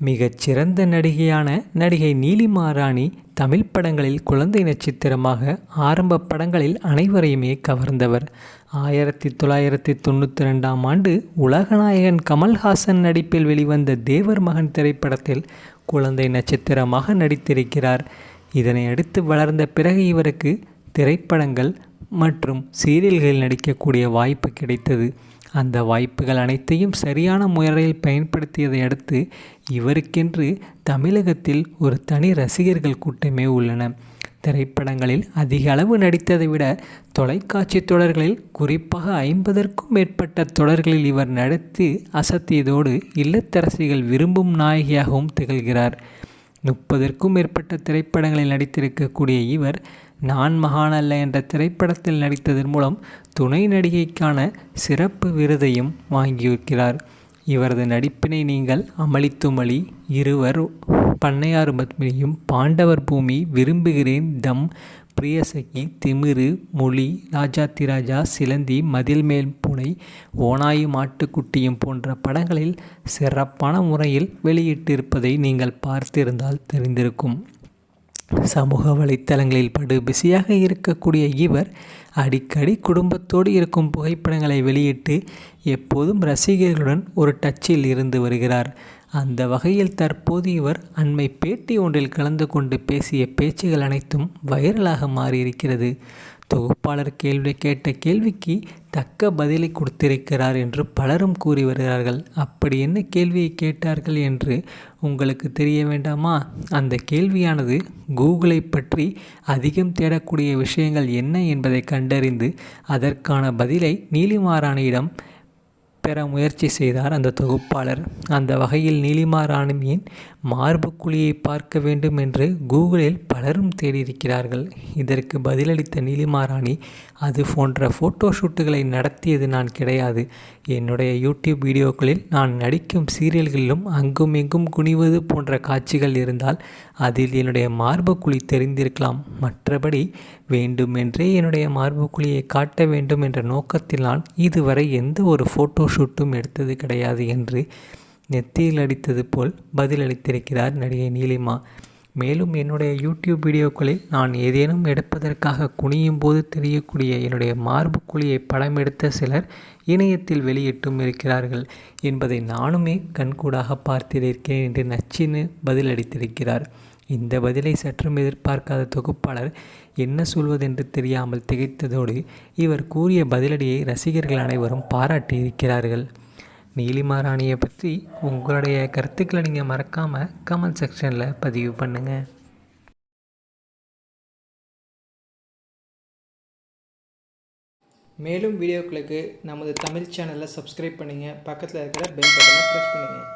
மிகச்சிறந்த நடிகையான நடிகை நீலிமா ராணி தமிழ் படங்களில் குழந்தை நட்சத்திரமாக ஆரம்ப படங்களில் அனைவரையுமே கவர்ந்தவர். ஆயிரத்தி தொள்ளாயிரத்தி தொண்ணூற்றி ரெண்டாம் ஆண்டு உலகநாயகன் கமல்ஹாசன் நடிப்பில் வெளிவந்த தேவர் மகன் திரைப்படத்தில் குழந்தை நட்சத்திரமாக நடித்திருக்கிறார். இதனை அடுத்து வளர்ந்த பிறகு இவருக்கு திரைப்படங்கள் மற்றும் சீரியல்களில் நடிக்கக்கூடிய வாய்ப்பு கிடைத்தது. அந்த வாய்ப்புகள் அனைத்தையும் சரியான முறையில் பயன்படுத்தியதை அடுத்து இவருக்கென்று தமிழகத்தில் ஒரு தனி ரசிகர்கள் கூட்டமே உள்ளன. திரைப்படங்களில் அதிக அளவு நடித்ததை விட தொலைக்காட்சி தொடர்களில் குறிப்பாக ஐம்பதற்கும் மேற்பட்ட தொடர்களில் இவர் நடித்து அசத்தியதோடு இல்லத்தரசிகள் விரும்பும் நாயகியாகவும் திகழ்கிறார். முப்பதற்கும் மேற்பட்ட திரைப்படங்களில் நடித்திருக்கக்கூடிய இவர் நான் மகான் அல்ல என்ற திரைப்படத்தில் நடித்ததன் மூலம் துணை நடிகைக்கான சிறப்பு விருதையும் வாங்கியிருக்கிறார். இவரது நடிப்பினை நீங்கள் அமளித்துமளி இருவர் பண்ணையாறு பத்மினியும் பாண்டவர் பூமி விரும்புகிறேன் தம் பிரியசகி திமிரு மொழி ராஜாத்திராஜா சிலந்தி மதில் மேல் பூனை ஓனாயும் ஆட்டுக்குட்டியும் போன்ற படங்களில் சிறப்பான முறையில் வெளியிட்டிருப்பதை நீங்கள் பார்த்திருந்தால் தெரிந்திருக்கும். சமூக வலைத்தளங்களில் படு பிஸியாக இருக்கக்கூடிய இவர் அடிக்கடி குடும்பத்தோடு இருக்கும் புகைப்படங்களை வெளியிட்டு எப்போதும் ரசிகர்களுடன் ஒரு டச்சில் இருந்து வருகிறார். அந்த வகையில் தற்போது இவர் அண்மை பேட்டி ஒன்றில் கலந்து கொண்டு பேசிய பேச்சுகள் அனைத்தும் வைரலாக மாறியிருக்கிறது. தொகுப்பாளர் கேள்வி கேட்ட கேள்விக்கு தக்க பதிலை கொடுத்திருக்கிறார் என்று பலரும் கூறி வருகிறார்கள். அப்படி என்ன கேள்வியை கேட்டார்கள் என்று உங்களுக்கு தெரிய வேண்டாமா? அந்த கேள்வியானது கூகுளை பற்றி அதிகம் தேடக்கூடிய விஷயங்கள் என்ன என்பதை கண்டறிந்து அதற்கான பதிலை நீலிமாராணியிடம் பெற முயற்சி செய்தார் அந்த தொகுப்பாளர். அந்த வகையில் நீலிமா ராணியின் மார்பு குழியை பார்க்க வேண்டும் என்று கூகுளில் பலரும் தேடியிருக்கிறார்கள். இதற்கு பதிலளித்த நீலிமா ராணி அது போன்ற ஃபோட்டோ ஷூட்டுகளை நடத்தியது நான் கிடையாது. என்னுடைய யூடியூப் வீடியோக்களில் நான் நடிக்கும் சீரியல்களிலும் அங்கும் இங்கும் குனிவது போன்ற காட்சிகள் இருந்தால் அதில் என்னுடைய மார்பு குழி தெரிந்திருக்கலாம். மற்றபடி வேண்டுமென்றே என்னுடைய மார்பு குழியை காட்ட வேண்டும் என்ற நோக்கத்தில் நான் இதுவரை எந்த ஒரு ஃபோட்டோ ஷூட்டும் எடுத்தது கிடையாது என்று நெத்தியில் அடித்தது போல் பதிலளித்திருக்கிறார் நடிகை நீலிமா. மேலும் என்னுடைய யூடியூப் வீடியோக்களில் நான் ஏதேனும் எடுப்பதற்காக குனியும் போது தெரியக்கூடிய என்னுடைய மார்பு குழியை படம் எடுத்த சிலர் இணையத்தில் வெளியிட்டும் இருக்கிறார்கள் என்பதை நானுமே கண்கூடாக பார்த்திருக்கிறேன் என்று நச்சின்னு பதிலளித்திருக்கிறார். இந்த பதிலை சற்றும் எதிர்பார்க்காத தொகுப்பாளர் என்ன சொல்வதென்று தெரியாமல் திகைத்ததோடு இவர் கூறிய பதிலடியை ரசிகர்கள் அனைவரும் பாராட்டியிருக்கிறார்கள். நீலிமாராணியை பற்றி உங்களுடைய கருத்துக்களை நீங்கள் மறக்காமல் கமெண்ட் செக்ஷனில் பதிவு பண்ணுங்கள் மேலும் வீடியோக்களுக்கு நமது தமிழ் சேனலை சப்ஸ்கிரைப் பண்ணுங்கள் பக்கத்தில் இருக்கிற பெல் பட்டனை ப்ரெஸ் பண்ணுங்கள்